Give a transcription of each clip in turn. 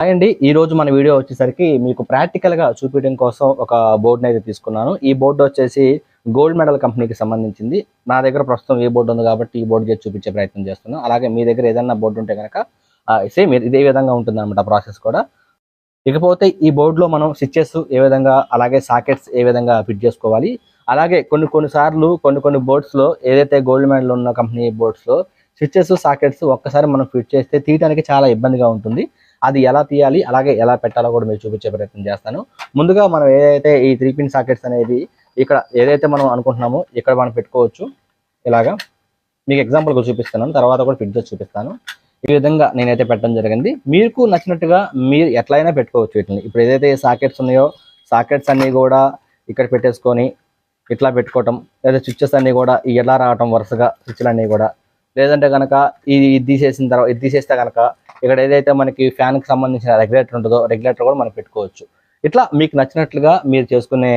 Hi అండి ఈ రోజు మన వీడియో వచ్చేసరికి మీకు ప్రాక్టికల్గా చూపించడం కోసం ఒక బోర్డుని అయితే తీసుకున్నాను. ఈ బోర్డు వచ్చేసి గోల్డ్ మెడల్ కంపెనీకి సంబంధించింది. నా దగ్గర ప్రస్తుతం ఏ బోర్డు ఉంది కాబట్టి ఈ బోర్డు చేసి చూపించే ప్రయత్నం చేస్తున్నాను అలాగే మీ దగ్గర ఏదైనా బోర్డు ఉంటే కనుక సేమ్ ఇదే విధంగా ఉంటుంది అనమాట ప్రాసెస్ కూడా. ఇకపోతే ఈ బోర్డులో మనం స్విచ్చెస్ ఏ విధంగా అలాగే సాకెట్స్ ఏ విధంగా ఫిట్ చేసుకోవాలి. అలాగే కొన్ని కొన్ని సార్లు కొన్ని కొన్ని బోర్డ్స్లో ఏదైతే గోల్డ్ మెడల్ ఉన్న కంపెనీ బోర్డ్స్లో స్విచ్చెస్ సాకెట్స్ ఒక్కసారి మనం ఫిట్ చేస్తే తీయడానికి చాలా ఇబ్బందిగా ఉంటుంది. అది ఎలా తీయాలి అలాగే ఎలా పెట్టాలో కూడా మీకు చూపించే ప్రయత్నం చేస్తాను. ముందుగా మనం ఏదైతే ఈ త్రీ పిన్ సాకెట్స్ అనేది ఇక్కడ ఏదైతే మనం అనుకుంటున్నామో ఇక్కడ మనం పెట్టుకోవచ్చు. ఇలాగా మీకు ఎగ్జాంపుల్గా చూపిస్తున్నాను తర్వాత కూడా ఫిట్ చేసి చూపిస్తాను. ఈ విధంగా నేనైతే పెట్టడం జరిగింది. మీకు నచ్చినట్టుగా మీరు ఎట్లయినా పెట్టుకోవచ్చు వీటిని. ఇప్పుడు ఏదైతే సాకెట్స్ ఉన్నాయో సాకెట్స్ అన్నీ కూడా ఇక్కడ పెట్టేసుకొని ఇట్లా పెట్టుకోవటం లేదా స్విచ్చెస్ అన్నీ కూడా ఈ ఎలా రావటం వరుసగా స్విచ్లు అన్నీ కూడా. లేదంటే కనుక ఇది ఇది తీసేసిన తర్వాత ఇది తీసేస్తే కనుక ఇక్కడ ఏదైతే మనకి ఫ్యాన్కి సంబంధించిన రెగ్యులేటర్ ఉంటుందో రెగ్యులేటర్ కూడా మనం పెట్టుకోవచ్చు. ఇట్లా మీకు నచ్చినట్లుగా మీరు చేసుకునే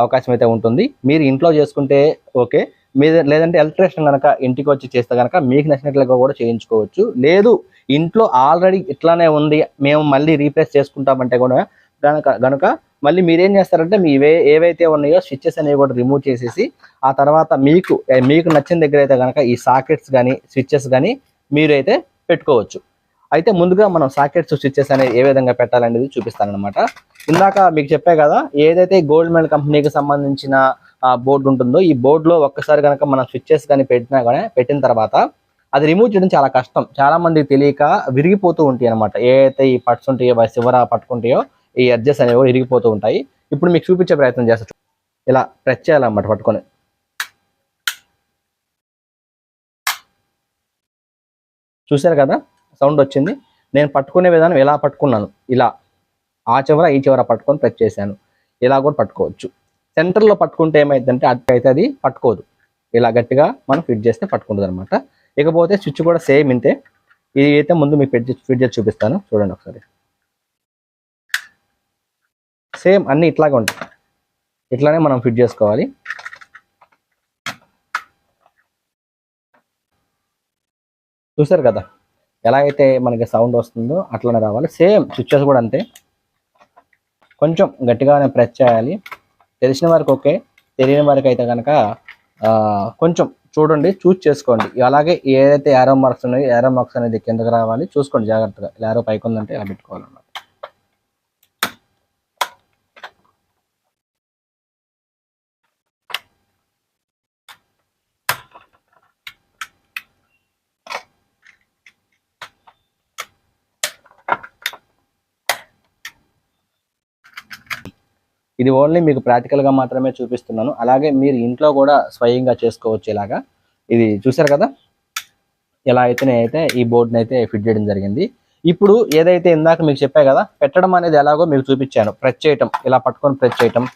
అవకాశం అయితే ఉంటుంది. మీరు ఇంట్లో చేసుకుంటే ఓకే. మీరు లేదంటే ఎలక్ట్రీషియన్ కనుక ఇంటికి వచ్చి చేస్తే కనుక మీకు నచ్చినట్లుగా కూడా చేయించుకోవచ్చు. లేదు ఇంట్లో ఆల్రెడీ ఇట్లానే ఉంది మేము మళ్ళీ రీప్లేస్ చేసుకుంటామంటే కూడా కనుక గనుక మళ్ళీ మీరేం చేస్తారంటే మీ ఏవైతే ఉన్నాయో స్విచ్చెస్ అనేవి కూడా రిమూవ్ చేసేసి ఆ తర్వాత మీకు మీకు నచ్చిన దగ్గర అయితే కనుక ఈ సాకెట్స్ కానీ స్విచ్చెస్ కానీ మీరైతే పెట్టుకోవచ్చు. అయితే ముందుగా మనం సాకెట్స్ స్విచ్చెస్ అనేవి ఏ విధంగా పెట్టాలనేది చూపిస్తానన్నమాట. ఇందాక మీకు చెప్పే కదా ఏదైతే గోల్డ్ మెడల్ కంపెనీకి సంబంధించిన బోర్డు ఉంటుందో ఈ బోర్డులో ఒక్కసారి కనుక మనం స్విచ్చెస్ కానీ పెట్టినా కానీ పెట్టిన తర్వాత అది రిమూవ్ చేయడం చాలా కష్టం. చాలా మందికి తెలియక విరిగిపోతూ ఉంటాయి అనమాట ఏదైతే ఈ పట్స్ ఉంటాయో శివర చివర పట్టుకుంటాయో ఈ ఎడ్జెస్ అనేవి విరిగిపోతూ ఉంటాయి. ఇప్పుడు మీకు చూపించే ప్రయత్నం చేస్తా. ఇలా ప్రెస్ చేయాలన్నమాట పట్టుకొని. చూశారు కదా? సౌండ్ వచ్చింది. నేను పట్టుకునే విధానం ఎలా పట్టుకున్నాను? ఇలా. ఆ చివర ఈ చివర పట్టుకొని ప్రెస్ చేశాను. ఇలా కూడా పట్టుకోవచ్చు. సెంటర్లో పట్టుకుంటే ఏమైందంటే అటుకైతే అది పట్టుకోదు. ఇలా గట్టిగా మనం ఫిట్ చేస్తే పట్టుకుంటుంది అనమాట ఇకపోతే స్విచ్ కూడా సేమ్ ఇంతే. ఇది అయితే ముందు మీకు ఫిట్ చేసి- ఫిట్ చేసి చూపిస్తాను. చూడండి ఒకసారి. సేమ్ అన్ని ఇట్లాగే ఉంటాయి. ఇట్లానే మనం ఫిట్ చేసుకోవాలి. చూసారు కదా? ఎలా అయితే మనకి సౌండ్ వస్తుందో అట్లనే రావాలి. సేమ్ స్విచ్చెస్ కూడా అంతే. కొంచెం గట్టిగానే ప్రెస్ చేయాలి. తెలిసిన వారికి ఓకే. తెలియని వారికి అయితే కనుక కొంచెం చూడండి చూస్ చేసుకోండి. అలాగే ఏదైతే యారో మార్క్స్ ఉన్నాయో యారో మార్క్స్ అనేది కిందకి రావాలి. చూసుకోండి జాగ్రత్తగా. యారో పైకి ఉందంటే ఇలా పెట్టుకోవాలన్నమాట. ఇది ఓన్లీ మీకు ప్రాక్టికల్గా మాత్రమే చూపిస్తున్నాను. అలాగే మీరు ఇంట్లో కూడా స్వయంగా చేసుకోవచ్చు ఇలాగా ఇది చూసారు కదా? ఎలా అయితే అయితే ఈ బోర్డుని అయితే ఫిట్ చేయడం జరిగింది. ఇప్పుడు ఏదైతే ఇందాక మీకు చెప్పా కదా పెట్టడం అనేది ఎలాగో మీకు చూపించాను. ప్రెస్ చేయటం ఇలా పట్టుకొని ప్రెస్ చేయటం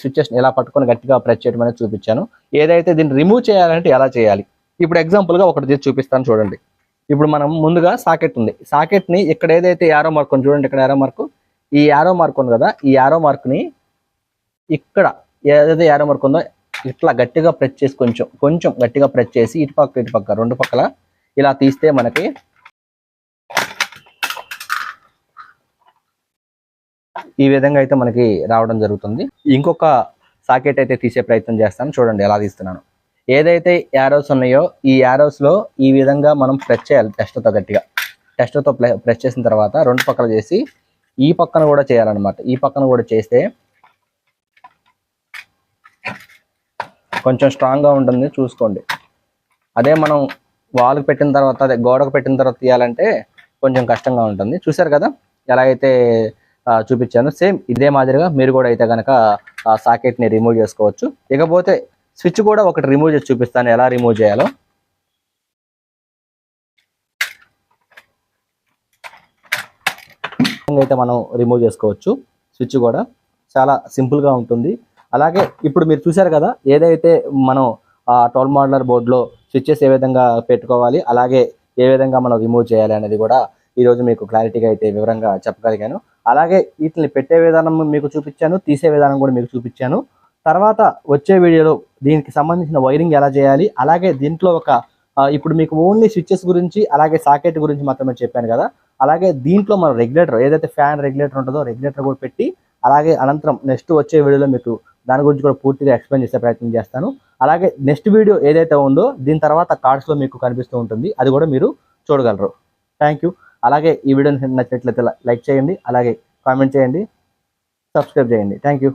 స్విచ్చెస్ ఇలా పట్టుకొని గట్టిగా ప్రెస్ చేయడం అనేది చూపించాను. ఏదైతే దీన్ని రిమూవ్ చేయాలంటే ఎలా చేయాలి? ఇప్పుడు ఎగ్జాంపుల్గా గా ఒకటి చూపిస్తాను చూడండి. ఇప్పుడు మనం ముందుగా సాకెట్ ఉంది. సాకెట్ని ఇక్కడ ఏదైతే యారో మార్క్ ఉంది చూడండి ఇక్కడ యారో మార్క్ ఈ యారో మార్క్ ఉంది కదా ఈ యారో మార్క్ని ఇక్కడ ఏదైతే యారో మార్క్ ఉందో ఇట్లా గట్టిగా ప్రెస్ చేసి కొంచెం కొంచెం గట్టిగా ప్రెస్ చేసి ఇటు పక్క ఇటు పక్క రెండు పక్కల ఇలా తీస్తే మనకి ఈ విధంగా అయితే మనకి రావడం జరుగుతుంది. ఇంకొక సాకెట్ అయితే తీసే ప్రయత్నం చేస్తాను. చూడండి ఎలా తీస్తున్నాను. ఏదైతే యారోస్ ఉన్నాయో ఈ యారోస్లో ఈ విధంగా మనం ప్రెస్ చేయాలి టెస్ట్తో గట్టిగా. టెస్ట్తో ప్రెస్ చేసిన తర్వాత రెండు పక్కల చేసి ఈ పక్కన కూడా చేయాలన్నమాట. ఈ పక్కన కూడా చేస్తే కొంచెం స్ట్రాంగ్గా ఉంటుంది చూసుకోండి. అదే మనం వాల్కి పెట్టిన తర్వాత అదే గోడకు పెట్టిన తర్వాత తీయాలంటే కొంచెం కష్టంగా ఉంటుంది. చూసారు కదా? ఎలా అయితే చూపించాను సేమ్ ఇదే మాదిరిగా మీరు కూడా అయితే కనుక ఆ సాకెట్ని రిమూవ్ చేసుకోవచ్చు. ఇకపోతే స్విచ్ కూడా ఒకటి రిమూవ్ చేసి చూపిస్తాను. ఎలా రిమూవ్ చేయాలో. అయితే మనం రిమూవ్ చేసుకోవచ్చు. స్విచ్ కూడా చాలా సింపుల్గా ఉంటుంది. అలాగే ఇప్పుడు మీరు చూశారు కదా ఏదైతే మనం ఆ టోల్ మోడలర్ బోర్డులో స్విచ్చెస్ ఏ విధంగా పెట్టుకోవాలి అలాగే ఏ విధంగా మనం రిమూవ్ చేయాలి అనేది కూడా ఈరోజు మీకు క్లారిటీగా అయితే వివరంగా చెప్పగలిగాను. అలాగే వీటిని పెట్టే విధానం మీకు చూపించాను తీసే విధానం కూడా మీకు చూపించాను. తర్వాత వచ్చే వీడియోలో దీనికి సంబంధించిన వైరింగ్ ఎలా చేయాలి అలాగే దీంట్లో ఒక ఇప్పుడు మీకు ఓన్లీ స్విచ్చెస్ గురించి అలాగే సాకెట్ గురించి మాత్రమే చెప్పాను కదా అలాగే దీంట్లో మనం రెగ్యులేటర్ ఏదైతే ఫ్యాన్ రెగ్యులేటర్ ఉంటుందో రెగ్యులేటర్ కూడా పెట్టి అలాగే అనంతరం నెక్స్ట్ వచ్చే వీడియోలో మీకు దాని గురించి కూడా పూర్తిగా ఎక్స్ప్లెయిన్ చేసే ప్రయత్నం చేస్తాను. అలాగే నెక్స్ట్ వీడియో ఏదైతే ఉందో దీని తర్వాత కార్డ్స్లో మీకు కనిపిస్తూ ఉంటుంది. అది కూడా మీరు చూడగలరు. థ్యాంక్ యూ అలాగే ఈ వీడియో నచ్చినట్లయితే లైక్ చేయండి. అలాగే కామెంట్ చేయండి. సబ్స్క్రైబ్ చేయండి. Thank you